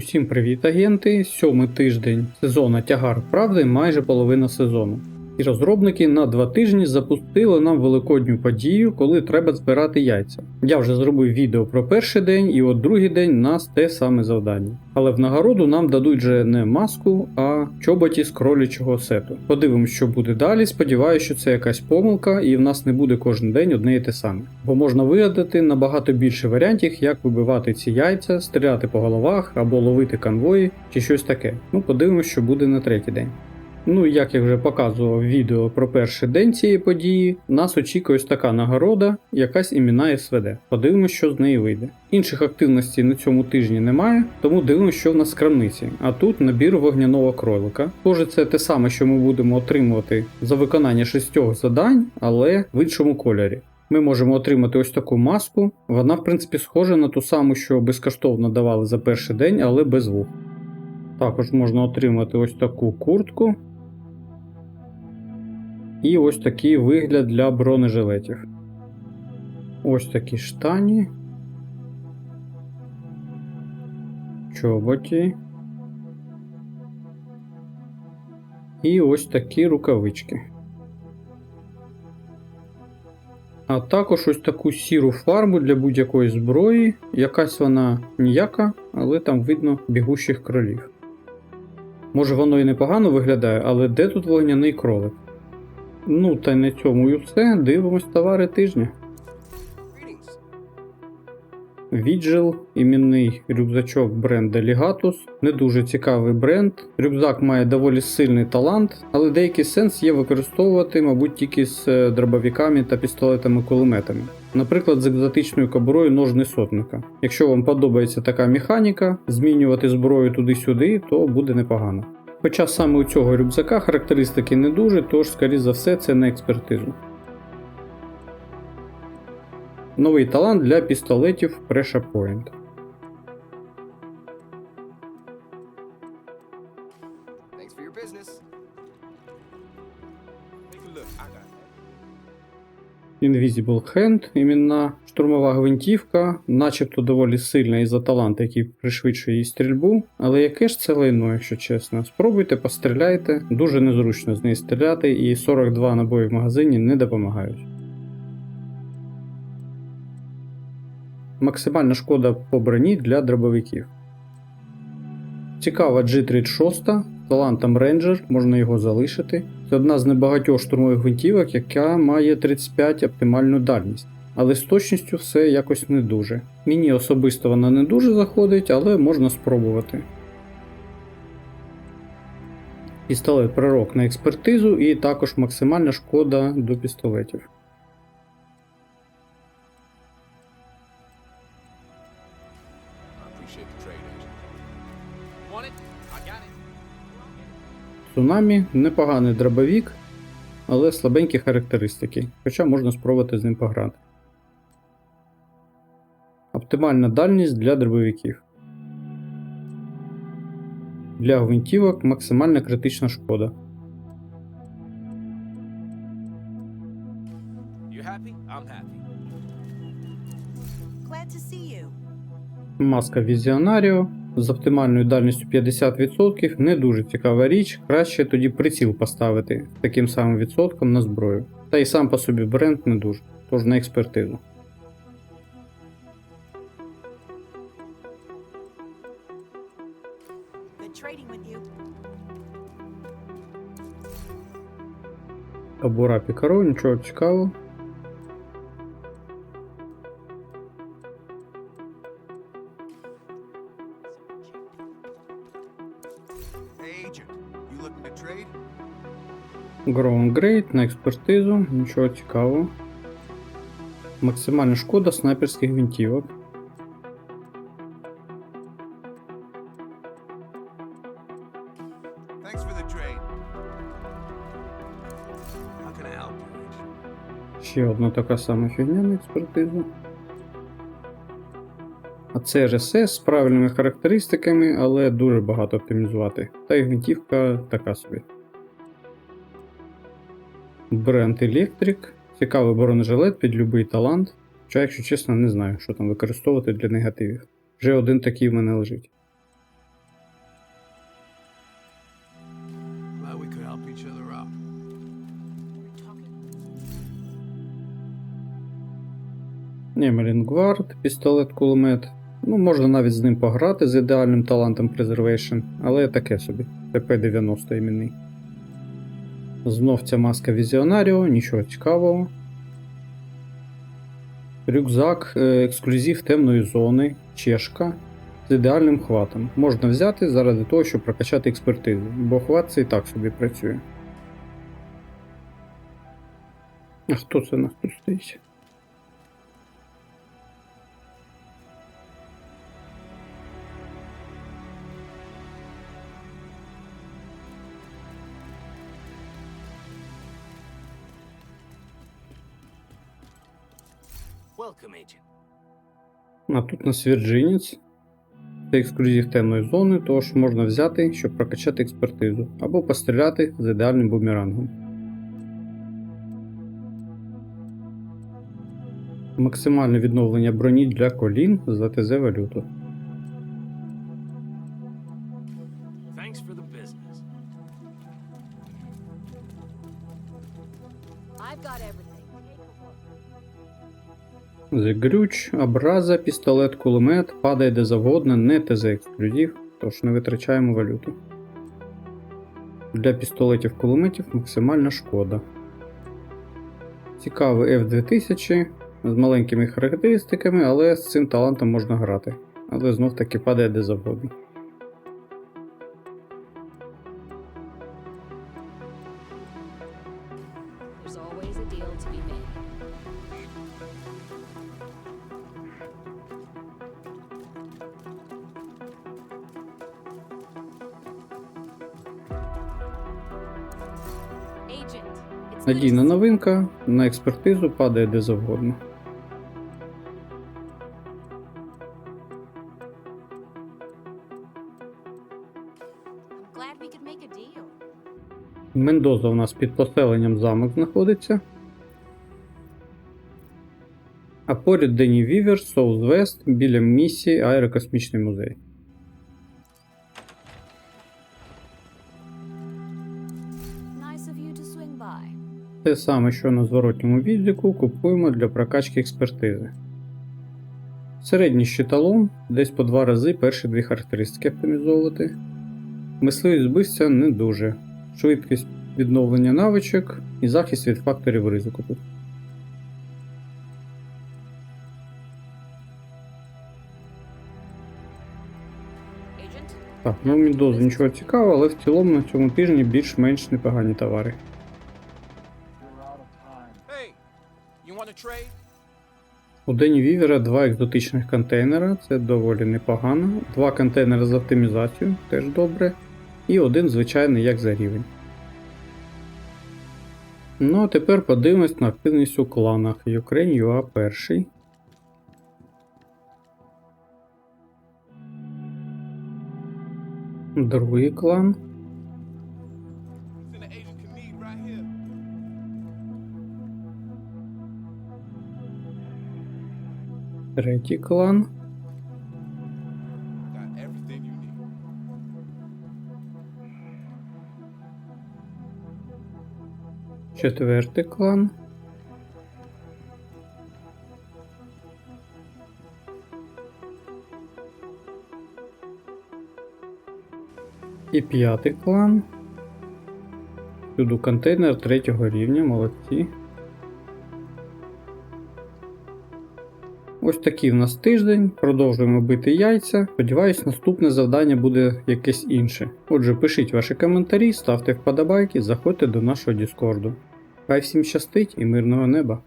Усім привіт, агенти! Сьомий тиждень сезону Тягар Правди майже половина сезону. І розробники на два тижні запустили нам великодню подію, коли треба збирати яйця. Я вже зробив відео про перший день, і от другий день нас те саме завдання. Але в нагороду нам дадуть же не маску, а чоботі з кролячого сету. Подивимось, що буде далі. Сподіваюся, що це якась помилка, і в нас не буде кожен день одне і те саме. Бо можна вигадати набагато більше варіантів, як вибивати ці яйця, стріляти по головах або ловити конвої чи щось таке. Ну, подивимось, що буде на третій день. Ну, як я вже показував відео про перший день цієї події, нас очікує ось така нагорода, якась імена СВД. Подивимось, що з неї вийде. Інших активностей на цьому тижні немає, тому дивимося, що в нас в крамниці. А тут набір вогняного кролика. Схоже, це те саме, що ми будемо отримувати за виконання шістьох завдань, але в іншому кольорі. Ми можемо отримати ось таку маску. Вона, в принципі, схожа на ту саму, що безкоштовно давали за перший день, але без вух. Також можна отримати ось таку куртку. І ось такий вигляд для бронежилетів. Ось такі штані. Чоботі. І ось такі рукавички. А також ось таку сіру фарбу для будь-якої зброї. Якась вона ніяка, але там видно бігущих кролів. Може воно і непогано виглядає, але де тут вогняний кролик? Ну, та й на цьому і все. Дивимось товари тижня. Віджил, іменний рюкзачок бренда Legatus. Не дуже цікавий бренд. Рюкзак має доволі сильний талант, але деякий сенс є використовувати, мабуть, тільки з е, дробовиками та пістолетами-кулеметами. Наприклад, з екзотичною кобурою ножни сотника. Якщо вам подобається така механіка, змінювати зброю туди-сюди, то буде непогано. Хоча саме у цього рюкзака характеристики не дуже, тож, скоріш за все, це не експертизу. Новий талант для пістолетів Pressure Point. Thanks for your business. Take a look. I got that. Invisible Hand, іменна штурмова гвинтівка, начебто доволі сильна із-за талант, який пришвидшує її стрільбу. Але яке ж це лайно, якщо чесно. Спробуйте, постріляйте, дуже незручно з неї стріляти, і 42 набої в магазині не допомагають. Максимальна шкода по броні для дробовиків. Цікава G36, талантом Ranger, можна його залишити. Це одна з небагатьох штурмових гвинтівок, яка має 35 оптимальну дальність. Але з точністю все якось не дуже. Мені особисто вона не дуже заходить, але можна спробувати. Пістолет пророк на експертизу і також максимальна шкода до пістолетів. I got it. Цунамі непоганий дробовік, але слабенькі характеристики, хоча можна спробувати з ним пограти. Оптимальна дальність для дробовиків. Для гвинтівок максимальна критична шкода. Маска Візіонаріо з оптимальною дальністю 50% не дуже цікава річ, краще тоді приціл поставити таким самим відсотком на зброю. Та й сам по собі бренд не дуже, тож на експертизу. With Пікаро, нічого цікавого. Ground на експертизу, нічого цікавого. Максимальна шкода снайперських гвинтівок. Ще одна така сама фігня на експертизу. А це РСС з правильними характеристиками, але дуже багато оптимізувати. Та й гвинтівка така собі. Бренд Electric. Цікавий бронежилет під любий талант. Хоча, якщо чесно, не знаю, що там використовувати для негативів. Вже один такий в мене лежить. Немелінгвард, пістолет кулемет. Ну, можна навіть з ним пограти з ідеальним талантом Preservation, але таке собі. ТП-90 іменний. Знов ця маска Візіонаріо, нічого цікавого. Рюкзак, е, ексклюзив темної зони, чешка з ідеальним хватом. Можна взяти заради того, щоб прокачати експертизу, бо хват це і так собі працює. А хто це нас тут? А тут у нас Вірджинець. Це ексклюзив темної зони, тож можна взяти, щоб прокачати експертизу, або постріляти з ідеальним бумерангом. Максимальне відновлення броні для колін за ТЗ валюту. Зігрюч, образа, пістолет, кулемет, падає де завгодно, не ТЗ ексклюзив, тож не витрачаємо валюту. Для пістолетів кулеметів максимальна шкода. Цікавий F2000 з маленькими характеристиками, але з цим талантом можна грати. Але знов таки падає де завгодно. Надійна новинка, на експертизу падає де завгодно. Мендоза у нас під поселенням замок знаходиться. А поряд Дені Вівер, Соус Вест, біля місії Аерокосмічний музей. Те саме, що на зворотньому відліку, купуємо для прокачки експертизи. Середній щиталом десь по два рази перші дві характеристики оптимізовувати. Мисливість збивця не дуже. Швидкість відновлення навичок і захист від факторів ризику тут. Так, ну Міндозу нічого цікавого, але в цілому на цьому тижні більш-менш непогані товари. У Вівера два екзотичних контейнера, це доволі непогано. Два контейнери з оптимізацією, теж добре. І один звичайний як за рівень. Ну а тепер подивимось на активність у кланах. Ukraine UA перший. Другий клан. Третій клан. Четвертий клан. І п'ятий клан. Сюди контейнер третього рівня, молодці. Ось такий в нас тиждень. Продовжуємо бити яйця. Сподіваюсь, наступне завдання буде якесь інше. Отже, пишіть ваші коментарі, ставте вподобайки, заходьте до нашого Діскорду. Хай всім щастить і мирного неба!